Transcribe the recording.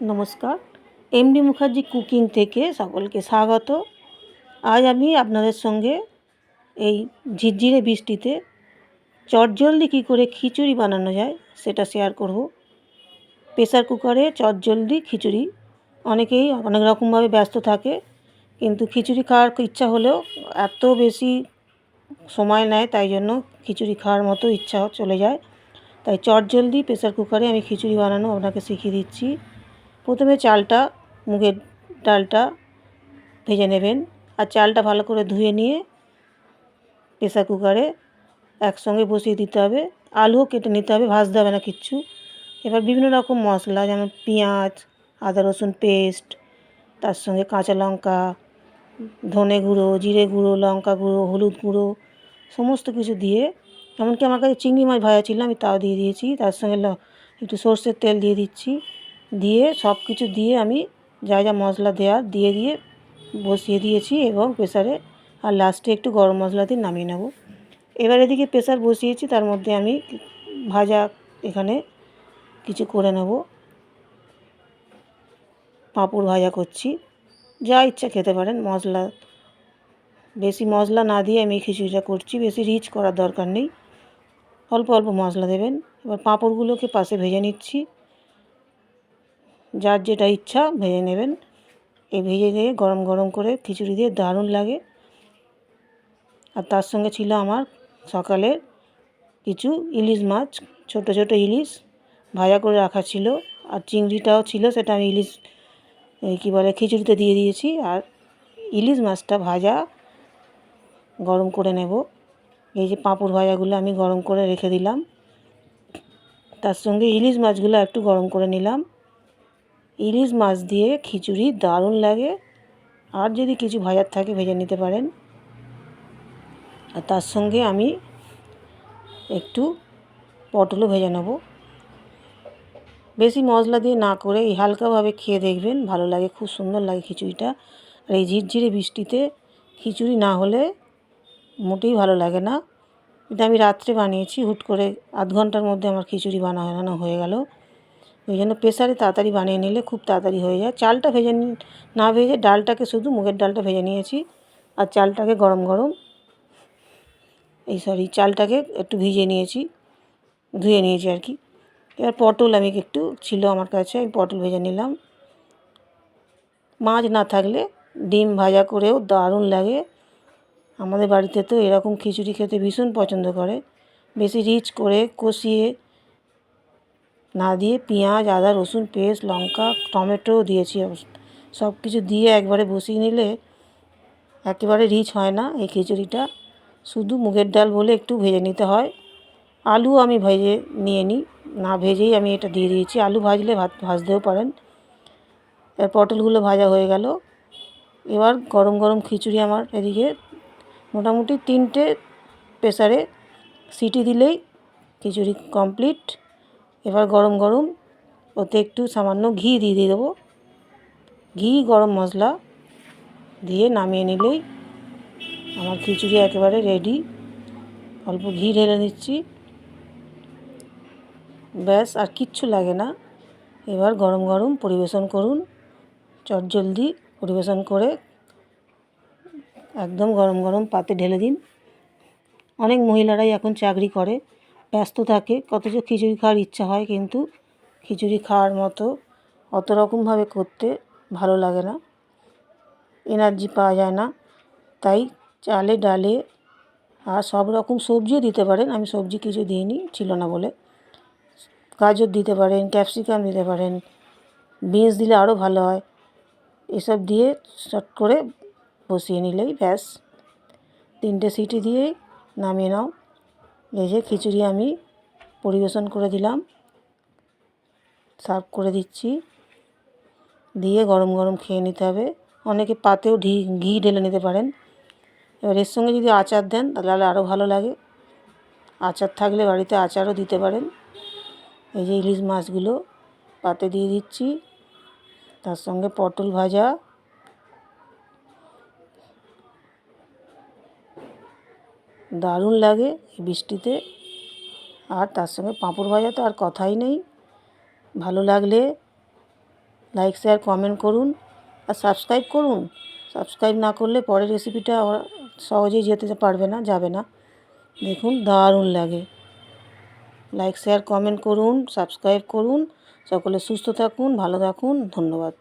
নমস্কার। MD Mukherjee cooking থেকে সকলকে স্বাগত। আজ আমি আপনাদের সঙ্গে এই ঝিরঝিরে বৃষ্টিতে চটজলদি কী করে খিচুড়ি বানানো যায় সেটা শেয়ার করব। প্রেসার কুকারে চটজলদি খিচুড়ি। অনেকেই অনেক রকমভাবে ব্যস্ত থাকে, কিন্তু খিচুড়ি খাওয়ার ইচ্ছা হলেও এত বেশি সময় নেয়, তাই জন্য খিচুড়ি খাওয়ার মতো ইচ্ছা চলে যায়। তাই চটজলদি প্রেসার কুকারে আমি খিচুড়ি বানানো আপনাকে শিখিয়ে দিচ্ছি। প্রথমে চালটা, মুগের ডালটা ভেজে নেবেন আর চালটা ভালো করে ধুয়ে নিয়ে প্রেসার কুকারে একসঙ্গে বসিয়ে দিতে হবে। আলুও কেটে নিতে হবে, ভাজতে হবে না কিচ্ছু। এবার বিভিন্ন রকম মশলা, যেমন পেঁয়াজ, আদা রসুন পেস্ট, তার সঙ্গে কাঁচা লঙ্কা, ধনে গুঁড়ো, জিরে গুঁড়ো, লঙ্কা গুঁড়ো, হলুদ গুঁড়ো, সমস্ত কিছু দিয়ে, এমনকি আমার কাছে চিংড়ি মাছ ভাজা ছিল আমি তাও দিয়ে দিয়েছি। তার সঙ্গে একটু সর্ষের তেল দিয়ে দিচ্ছি। দিয়ে সব কিছু দিয়ে আমি যা যা মশলা দেওয়ার দিয়ে দিয়ে বসিয়ে দিয়েছি এবং প্রেসারে আর লাস্টে একটু গরম মশলা দিয়ে নামিয়ে নেব। এবার এদিকে প্রেসার বসিয়েছি, তার মধ্যে আমি ভাজা এখানে কিছু করে নেব। পাঁপড় ভাজা করছি। যা ইচ্ছা খেতে পারেন, মশলা। বেশি মশলা না দিয়ে আমি খিচুড়িটা করছি, বেশি রিচ করার দরকার নেই। অল্প অল্প মশলা দেবেন। এবার পাঁপড়গুলোকে পাশে ভেজে নিচ্ছি। যার যেটা ইচ্ছা ভেজে নেবেন। এই ভেজে দিয়ে গরম গরম করে খিচুড়ি দিয়ে দারুণ লাগে। আর তার সঙ্গে ছিল আমার সকালে কিছু ইলিশ মাছ, ছোট ছোট ইলিশ ভাজা করে রাখা ছিল। আর চিংড়িটাও ছিল, সেটা আমি ইলিশ কী বলে, খিচুড়িতে দিয়ে দিয়েছি। আর ইলিশ মাছটা ভাজা গরম করে নেব। এই যে পাঁপড় ভাজাগুলো আমি গরম করে রেখে দিলাম। তার সঙ্গে ইলিশ মাছগুলো একটু গরম করে নিলাম। ইলিশ মাছ দিয়ে খিচুড়ি দারুণ লাগে। আর যদি কিছু ভাজার থাকে, ভেজে নিতে পারেন। আর তার সঙ্গে আমি একটু পটলও ভেজে নেব। বেশি মশলা দিয়ে না করে এই হালকাভাবে খেয়ে দেখবেন, ভালো লাগে, খুব সুন্দর লাগে খিচুড়িটা। আর এই ঝিরঝিরে বৃষ্টিতে খিচুড়ি না হলে মোটেই ভালো লাগে না। এটা আমি রাত্রে বানিয়েছি, হুট করে আধ ঘণ্টার মধ্যে আমার খিচুড়ি বানানো হয়ে গেল। ওই জন্য প্রেসারে তাড়াতাড়ি বানিয়ে নিলে খুব তাড়াতাড়ি হয়ে যায়। চালটা ভেজে না ভেজে ডালটাকে শুধু মুগের ডালটা ভেজে নিয়েছি আর চালটাকে গরম গরম এই সরি চালটাকে একটু ভিজিয়ে নিয়েছি, ধুয়ে নিয়েছি আর কি। এবার পটল আমি একটু ছিল আমার কাছে, আমি পটল ভেজে নিলাম। মাছ না থাকলে ডিম ভাজা করেও দারুণ লাগে। আমাদের বাড়িতে তো এরকম খিচুড়ি খেতে ভীষণ পছন্দ করে। বেশি রিচ করে কষিয়ে না দিয়ে পেঁয়াজ, আদা, রসুন, পেস্ট, লঙ্কা, টমেটোও দিয়েছি সব কিছু দিয়ে একবারে বসিয়ে নিলে একেবারে রিচ হয় না এই খিচুড়িটা। শুধু মুগের ডাল বলে একটু ভেজে নিতে হয়। আলু আমি ভেজে নিয়ে নিই। না ভেজেই আমি এটা দিয়ে দিয়েছি। আলু ভাজলে ভাত, ভাজতেও পারেন। এর পটলগুলো ভাজা হয়ে গেল। এবার গরম গরম খিচুড়ি আমার এদিকে মোটামুটি তিনটে প্রেসারে সিটি দিলেই খিচুড়ি কমপ্লিট। এবার গরম গরম ওতে একটু সামান্য ঘি দিয়ে দিয়ে দেবো। ঘি, গরম মশলা দিয়ে নামিয়ে নিলেই আমার খিচুড়ি একেবারে রেডি অল্প ঘি ঢেলে নিচ্ছি। ব্যাস, আর কিচ্ছু লাগে না। এবার গরম গরম পরিবেশন করুন। চটজলদি পরিবেশন করে একদম গরম গরম পাতে ঢেলে দিন। অনেক মহিলারাই এখন চাকরি করে। ব্যস্ত থাকে কত যে খিচুড়ি খাওয়ার ইচ্ছা হয়, কিন্তু খিচুড়ি খাওয়ার মতো অত রকমভাবে করতে ভালো লাগে না। এনার্জি পাওয়া যায় না। তাই চালে, ডালে আর সব রকম সবজিও দিতে পারেন। আমি সবজি কিছু দিইনি, ছিল না বলে। গাজর দিতে পারেন, ক্যাপসিকাম দিতে পারেন, বিনস দিলে আরও ভালো হয়। এসব দিয়ে শর্ট করে বসিয়ে নিলেই ব্যাস। তিনটে সিটি দিয়েই নামিয়ে নাও। এই যে খিচুড়ি আমি পরিবেশন করে দিলাম। সার্ভ করে দিচ্ছি। দিয়ে গরম গরম খেয়ে নিতে হবে। অনেকে পাতেও ঘি ঘি ঢেলে নিতে পারেন। এবার এর সঙ্গে যদি আচার দেন, তাহলে আরও ভালো লাগে। আচার থাকলে বাড়িতে আচারও দিতে পারেন। এই যে ইলিশ মাছগুলো পাতে দিয়ে দিচ্ছি। তার সঙ্গে পটল ভাজা দারুণ লাগে বৃষ্টিতে। আর তার সঙ্গে পাঁপড় ভাজা তো আর কথাই নেই। ভালো লাগলে লাইক শেয়ার কমেন্ট করুন। আর সাবস্ক্রাইব করুন। সাবস্ক্রাইব না করলে পরের রেসিপিটা সহজেই যেতে পারবে না, যাবে না। দেখুন, দারুণ লাগে। লাইক শেয়ার কমেন্ট করুন সাবস্ক্রাইব করুন। সকলে সুস্থ থাকুন, ভালো থাকুন। ধন্যবাদ।